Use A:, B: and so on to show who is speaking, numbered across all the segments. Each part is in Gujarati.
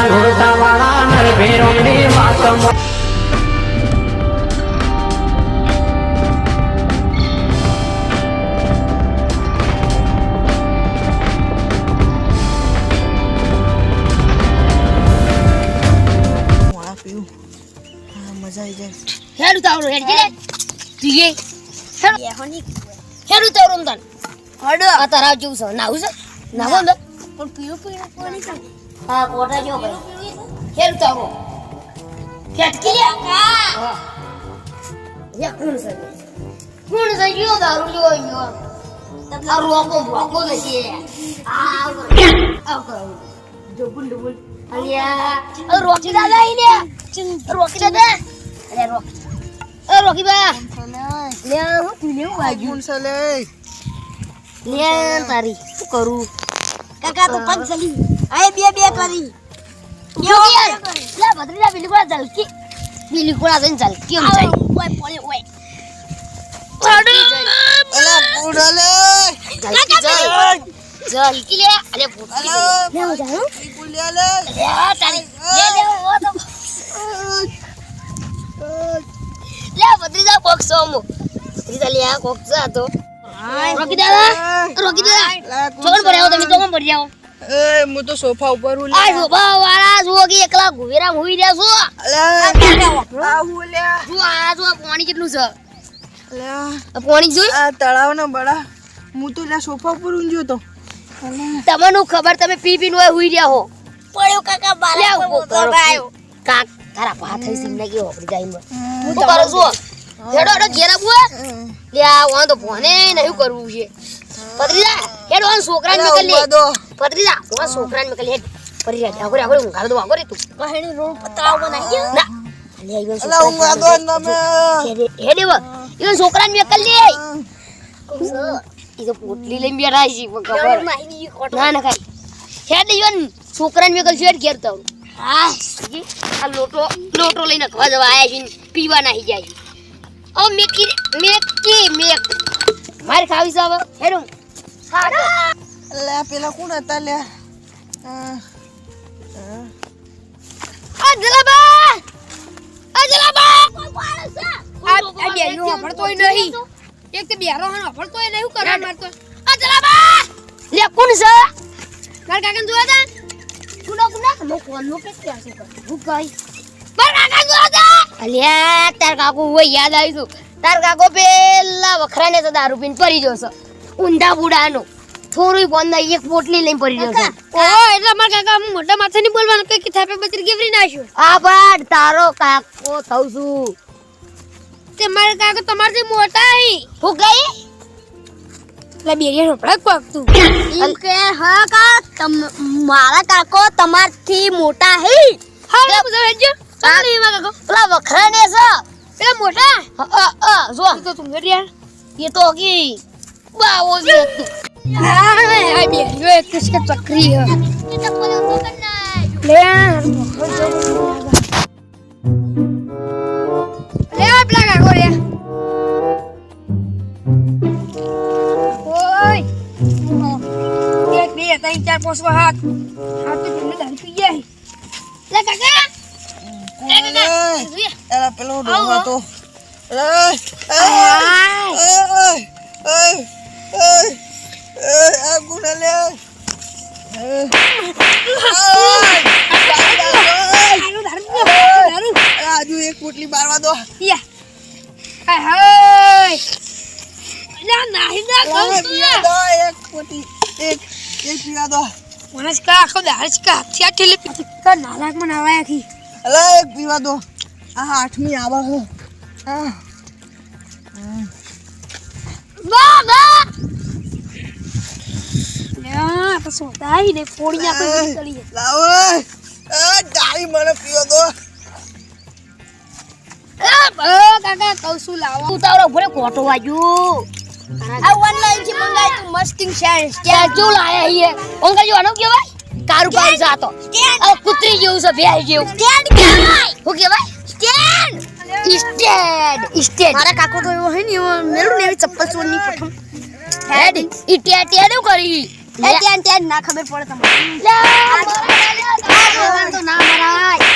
A: ઢોળતાવાળા નરભેરોની વાતમાં
B: આ પીવું હા મજા આવી જાય
C: હેડું તાવરું હેડ કે તીએ હેડું તાવરું તન પણ પીવું પીવું પાણી છે? હા કોટા જો ભાઈ હેડું તાવરું ફેટકી લે. હા. યા કોણ છે? કોણ છે? જો દારૂ જો જો આ રોકો રોકો નથી આ આ કરો ડબલ ડબલ. અલ્યા. રોકી દાદા ઈને લે રોકી દાદા. અરે રોકી. અરે રોકી બા. લે? હું પીને બાજુ
B: કોણ છે લે?
C: લે તારી. શું કરું?
D: કાકા તો પગ ચલી હવે બે બે કરી.
C: લે ભદ્રીના બિલકુલ જલકી બિલકુલ જઈને જલકી આમ જાય.
D: ઓય પડે ઓય
B: અલા બુડા લે
C: જલકી જાય જલકી લે. અરે લે. હું જાઉં?
B: લે
C: લે. તારી. લે લે ઓ તો. લે ભદ્રીના બોક્સ મો ભદ્રીના લે આ બોક્સ આ રોકી દાદા રોકી દાદા છોડ પર આવો તમે ચોકન પર જાઓ
B: એ હું તો સોફા ઉપર હું
C: આ સોફા વાળા જો કે એકલા ઘુવેરા હોઈ રહ્યા છો.
B: અલે આ હું?
C: આ જો પાણી કેટલું છે.
B: અલે
C: આ પાણી જોઈ?
B: આ તળાવ ના બડા. હું તો લ્યા સોફા ઉપર ઊંઘ્યો તો.
C: તમને ખબર તમે પી પીને હોય હોઈ રહ્યા હો.
D: પડ્યો કાકા
C: લે
D: બારા પર આવ્યો
C: કાક તારા ભા થઈ સિમ લાગ્યો જાય હું કરો છો હેડો હેડો ઘેરા બુઆ લે આ વાં તો ભોને નહીં કરવું છે. પત્રીજા હેડો આ છોકરાને
B: ને
C: મેકલ લે.
B: ઊંઘવા દો
C: પત્રીજા આ છોકરાને હેડ પરી જા આગળ આગળ ઊંઘાડ દો આગળ તું.
D: કહેણી રોડ પતાવ બનાવી
C: ના. લે ઈવન
B: અલા ઊંઘવા દો ને તમે.
C: હેડે હેડે વ છોકરા ને મેકલ લે. ઈ તો પોટલી લઈને બેઠા છે ખબર. ના ના ખાઈ હેડ ઈવન છોકરાને મેકલ છે ઘેર તો હા. આ લોટો લોટો લઈને ખવા જવા આયા છે પીવા નાહી જાય છે. ઓ મેકી મેકી મેક મારે ખાવી છે હેરું
B: લે પેલા કોણ હતા લે આ, આ.
C: આ જલાબા આ જલાબા આ આ બેનો વાપરતોય નહીં એક તો બેરો હન વાપરતોય નહીં હું કરવા મારતો આ જલાબા લે કોણ છે માર કાકા જોયા તા કુના કુના મો કોણ નો કે ક્યાં છે હું કઈ માર કાકા જોયા તા અલ્યા તાર કાકુ હું યાદ આવીશું. તાર કાકો પેલા વખરાને તો દારૂ પીને પડી જશે છે. ઊંધા બુડાનો થોડું બંધ એક પોટલી લઈને પડી ગયો છે.
D: એટલે કાકા હું મોટા માથે નહીં બોલવાનું કે થાપે બચરી ગેવરી નાખ્યો?
C: આ પણ તારો કાકો થઉ છું.
D: તે મારા કાકા તમારથી મોટા હી
C: હું ગઈ?
D: એટલે બેરિયા ઢોપડા કોકતું
C: એમ
D: કે હા કા મારા કાકો તમારથી મોટા હી. હા ચાલ મારા કાકો
C: પેલા વખરાને છે.
D: પેલા મોટા?
C: અ, અ, જો.
D: તું તો ગરિયા
C: એ તો કી બાવો છે તું.
D: હા આ બેરિયો એક કિસકે ચકરી હે. લે લે પેલા કાકો રે ઓય. એક બે ત્રણ ચાર પાંચ હાથ હાથ તો તમને દારૂ પી ગયા લે કાકા.
B: લે એલા પેલો ડોહા તો અલા,
D: આય.
B: અય, અય, અય, અય, આ કોણ લે અય, અય,
D: દારૂ દારૂ પીઓ, દારૂ
B: અલા, હજુ એક પોટલી બારવા દો
D: નાલાકમાં નાવાય
B: અલા એક પીવા દો આ આઠમી આવે છે આ
D: વાહ યા તો સોતાઈ ને ફોડી આપણે નીકળી
B: લાવો. આ ડાળી મને પીવા દો
D: ઓ કાકા કહું છું લાવો.
C: તું તારો કોટો વાજુ
D: આ ઓનલાઈનથી મંગાવી તું મસ્ટિંગ શેર
C: ત્યાં જો લાયા હઈએ. અંકલ જો આનો કેવાય કારું કારું જાતો. આ કૂતરી જેવું છે ભેળ જેવું.
D: સ્ટેન્ડ કહેવાય.
C: શું કેવાય
D: સ્ટેન્ડ
C: સ્ટેન્ડ સ્ટેન્ડ
D: મારા કાકો તો એવો હે ને એવો મેલું ને એવી ચપ્પલ ચોરની પ્રથમ.
C: હેડ ઈ ટેટ ટેટ કરી?
D: એ ત્યાં ત્યાં ના ખબર પડે તમને.
C: લે, મારા દાદા,
D: આ તો
C: ના લાયે.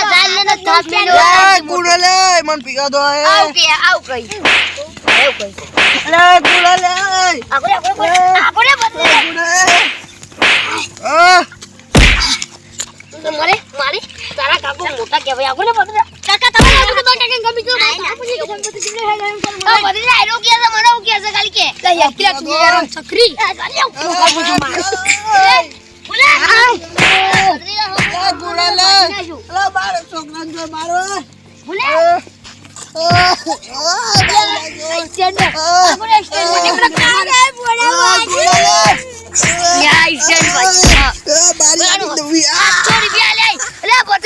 C: જાન ને થાપ મેલો
B: એ ગુણે લે. મન પીગા દો
C: આવ કે આવ કઈ આવ કઈ
B: લે ગુણે લે.
C: આગળ આગળ આગળ બદલે
B: આ
C: મારે તારા કાકો મોટા કહેવાય. આગળ બદલે કાકા તમે આગળ તો કાકા ગમી તો બદલે આયરો કે છે મને કે છે ખાલી કે. લે યાર કિલા તું યાર છકરી.
B: લે ગુણે લે. લો બાર છોકરા જો મારો.
C: હાથ ભાગી બદરીલા આ તુજે ચૂ લાયા આ ચૂ લાયો હાથ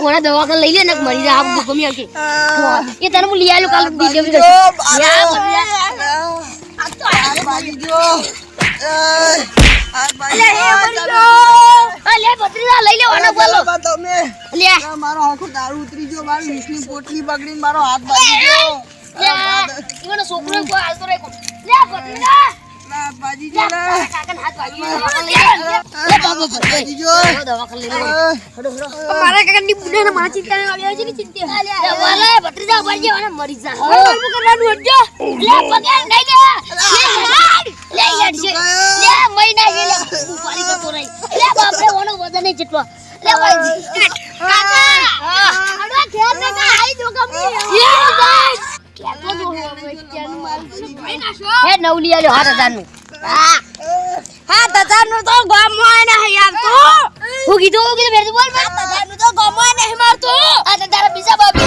C: કોના દવાખાને લઈ લે ને મરી જાય આપ ગમી આવશે એ તને હું લઈ આવેલું કાલ ડિલિવરી કરશે લે બદરીલા લઈ લેવાનો બોલો.
B: તમે.
C: લે
B: મારો આખો દારૂ ઉતરી ગયો મારી વીસની પોટલી બગડીને મારો હાથ ભાગી ગયો.
C: લે છોકરો કોઈ હાલતો રહે લે બદરીલા
B: ના
C: બદરી
B: ભાજી ગયો
C: દવાખાને લઈ લે
B: આ,
D: મારા કાકાની બુઢાને મારા ચિંતા છે ને ચિંતા
C: વાલે બત્રીજા મરી અને મરી જા
D: હવે શું કરવાનું હજો
C: લે પગાર નહીં લે લે યાર છે લે મહિના છે લે ઉપાડી કરતો રહી લે બાપરે ઓનો વજન જેટલો લે ભાઈ. કાકા આડો ઘેર ને કા આઈ જો હે નવલી આલ્યો હાથ
D: હજારનું હાથ હજારનું તો ગમવાય નહીં આવતું
C: હું કીધું હું કીધું બોલ
D: હાથ હજારનું તો ગમવાય નહીં મારતું હાથ